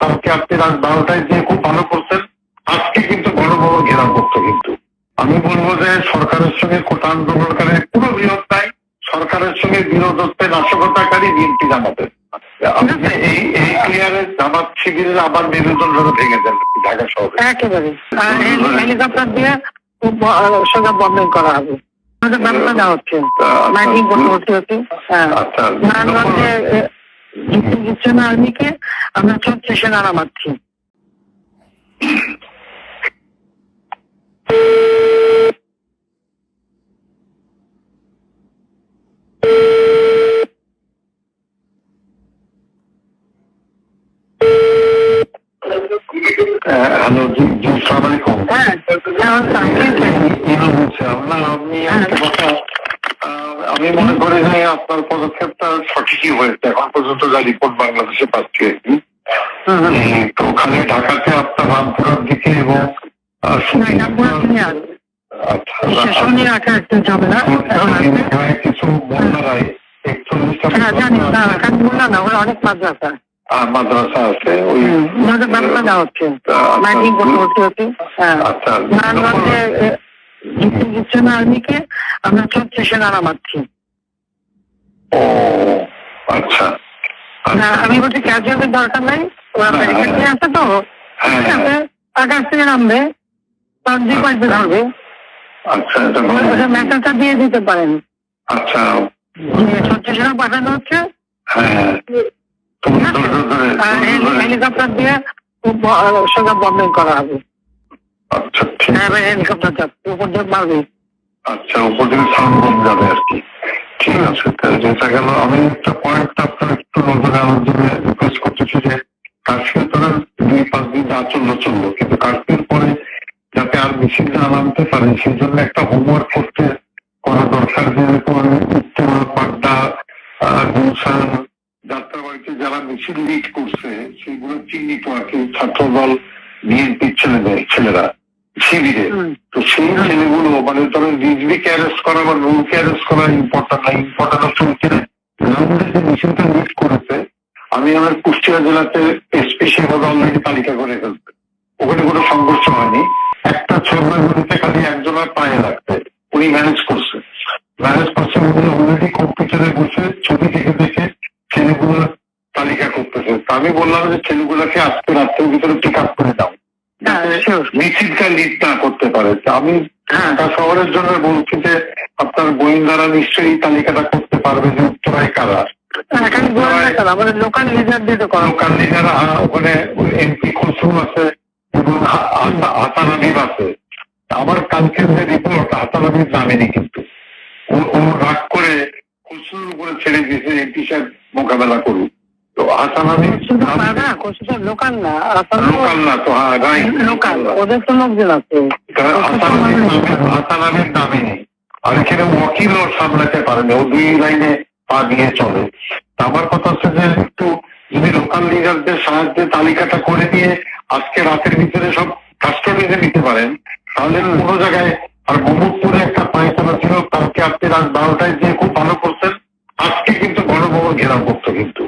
কালকে আপনি রাত বারোটায় যে খুব ভালো করছেন আজকে কিন্তু গণভবন ঘেরাও করতো কিন্তু। আমি বলব যে সরকারের সঙ্গে কোটা আন্দোলনকারী পুরো বিরোধ নাই সরকারের সঙ্গে বিরোধ হচ্ছে নাশকতাকারী বিএনপি জামাতের এই এই ক্লিয়ারে জামাত শিবিরের আবার নিবেদন ধরে ভেঙে দেন ঢাকা শহরে। একেবারে। আর হেলিকপ্টার দিয়ে সোজা করা হবে। আমাদের ব্যবস্থা হচ্ছে। মাইকিং করতে হচ্ছে হচ্ছে। হ্যাঁ। আচ্ছা নারায়ণগঞ্জে এ, যুক্তি দিচ্ছে না আর্মিকে আমরা চলছে সেনারা মারছি হ্যালো জি জি সালাম আলাইকুম হ্যাঁ। আপনার আপনি আমি মনে করি যে আপনার পদক্ষেপটা সঠিকই হয়েছে। এখন পর্যন্ত যা রিপোর্ট বাংলাদেশে পাচ্ছি তো ওখানে ঢাকাতে আপনার রামপুরার দিকে এবং আচ্ছা শুটিং কিছু বন্যারায় হ্যাঁ ওরা অনেক মাদ্রাসা। আছে ওই হচ্ছে। আচ্ছা, হ্যাঁ যুক্তি দিচ্ছে না আর্মিকে আমরা চলছে সেনারা মারছি ও আচ্ছা। না আমি বলছি ক্যাজুয়ালের দরকার নাই ওরা হ্যাঁ, ব্যারিকেড তো হ্যাঁ, আকাশ থেকে নামবে তার দুই পাশে ধরবে। আচ্ছা মেসেজটা দিয়ে দিতে পারেন। আচ্ছা। যে সেনা পাঠানো হচ্ছে। হ্যাঁ হেলিকপ্টার দিয়ে সোজা বন্ধ করা হবে। আচ্ছা হ্যাঁ উপর আচ্ছা উপর থেকে সাউন্ড কম যাবে আর কি। ঠিক আছে তাহলে যেটা গেল আমি একটা পয়েন্ট আপনার একটু নজরে আনার জন্য রিকোয়েস্ট করতেছি যে কাশ্মীর তোরা দুই পাঁচ দিন যা চলল চলল। কিন্তু কাশ্মীর পরে যাতে আর মিছিল না নামতে পারে সেই জন্য একটা হোমওয়ার্ক করতে করা দরকার যে উত্তর পাড্ডা গুলশান যাত্রাবাড়িতে যারা মিছিল লিড করছে সেগুলো চিহ্নিত আর কি ছাত্রদল বিএনপির ছেলেদের ছেলেরা। শিবিরে। তো সেই ছেলেগুলো মানে অ্যারেস্ট করা বা অ্যারেস্ট করা ইম্পর্টেন্ট না ইম্পর্টেন্ট হচ্ছে ওইখানে যে লিড করেছে আমি আমার কুষ্টিয়া জেলাতে এসপি সেভাবে অলরেডি তালিকা করে ফেলছে। ওখানে কোনো সংঘর্ষ হয়নি। একটা ছবিতে খালি একজনের পায়ে লাগছে। উনি ম্যানেজ করছে। ম্যানেজ করছে উনি অলরেডি কম্পিউটারে বসে ছবি দেখে দেখে ছেলেগুলোর তালিকা করতেছে। তো আমি বললাম যে ছেলেগুলোকে আজকে রাত্রের ভিতরে পিক আপ করে দাও। হ্যাঁ. মিছিলটা লিড না করতে পারে। আমি হ্যাঁ। শহরের জন্য বলছি যে আপনার গোয়েন্দারা নিশ্চয়ই তালিকাটা করতে পারবে যে উত্তরায় কারা? আমাদের লোকাল লিডার দিয়ে তো লোকাল লিডার ওখানে এমপি খসরু আছে এবং হাসান আছে। আমার কালকের যে রিপোর্ট হাসান নামেনি কিন্তু। ও- রাগ করে খসরুর উপরে ছেড়ে দিয়েছে এমপি সাহেব মোকাবেলা করুক। তো হাসান হাবিব শুধু পাড়া কোথাও লোকাল না? লোকাল না তো হ্যাঁ লোকাল ওদের তো লোকজন আছে। নেই। আর এখানে ওয়াকিলও সামলাতে পারেনি ও দুই লাইনে পা দিয়ে চলে। আমার কথা হচ্ছে যে একটু যদি লোকাল লিডারদের সাহায্যে তালিকাটা করে দিয়ে আজকে রাতের ভিতরে সব কাস্টডিতে নিতে পারেন তাহলে কোনো জায়গায় আর মোহাম্মদপুরে একটা পায়খানা ছিল কালকে আপনি রাত বারোটায় যে খুব ভালো করছেন আজকে কিন্তু গণভবন ঘেরাও করতো কিন্তু।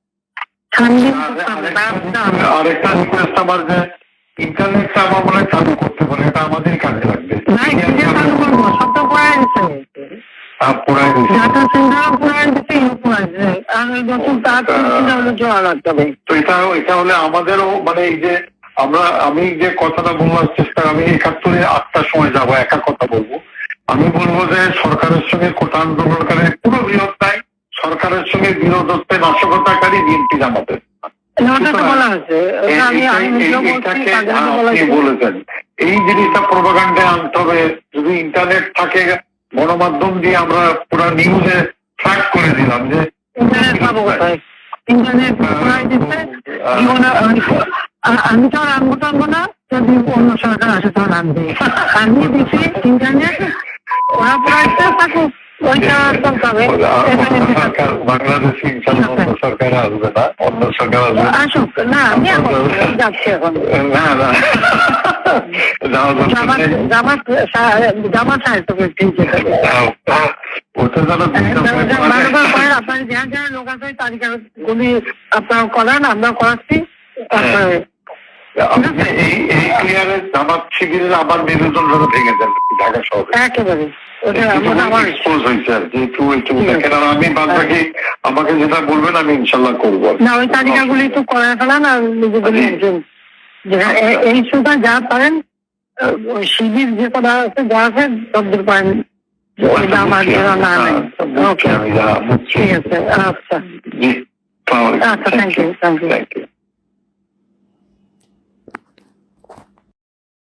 আরেকটা রিকোয়েস্ট আমার যে ইন্টারনেটটা আমার মনে চালু করতে পারে এটা আমাদের কাজে লাগবে। তো হলে এটা এটা আমাদেরও মানে এই যে আমরা আমি যে কথাটা বলবার চেষ্টা আমি একাত্তরে আটটার সময় যাব একা কথা বলব। আমি বলব যে সরকারের সঙ্গে কোটা আন্দোলনকারী পুরো নাই সরকারের সঙ্গে বিরোধ হচ্ছে নাশকতাকারী বিএনপি জামাতের। বলেছেন। এই জিনিসটা প্রোপাগান্ডে আনতে হবে। যদি ইন্টারনেট থাকে গণমাধ্যম দিয়ে আমরা পুরো নিউজে ট্র্যাক করে দিলাম যে ইন্টারনেট আ- আমি তো আর আনব টানবো না। যদি অন্য সরকার আসে তখন আনবে। আমি দিচ্ছি ইন্টারনেট ওরা পড়াইতে থাকুক। ওইটা চলতে বাংলাদেশে অন্য সরকার আসবে না অন্য সরকার আসবে। আসুক। না আমি এখন যাচ্ছি এখন। না না। করে করে- আপনার করান আমরা করাচ্ছি। তারপরে আপনি এই জামাত শিবিরের আবার নির্বাচন ভেঙে দেন ঢাকা শহরে। একেবারে আমাকে যেটা বলবেন আমি ইনশাল্লাহ করব না ওই তালিকাগুলি একটু করে ফেলান আর নিজেগুলি একজন যে- এ- এই সুতা যা পারেন ওই শিবির যে কটা আছে যা আছে সবদূর পারেন। যা ঠিক আছে আচ্ছা। আচ্ছা, thank you. Thank you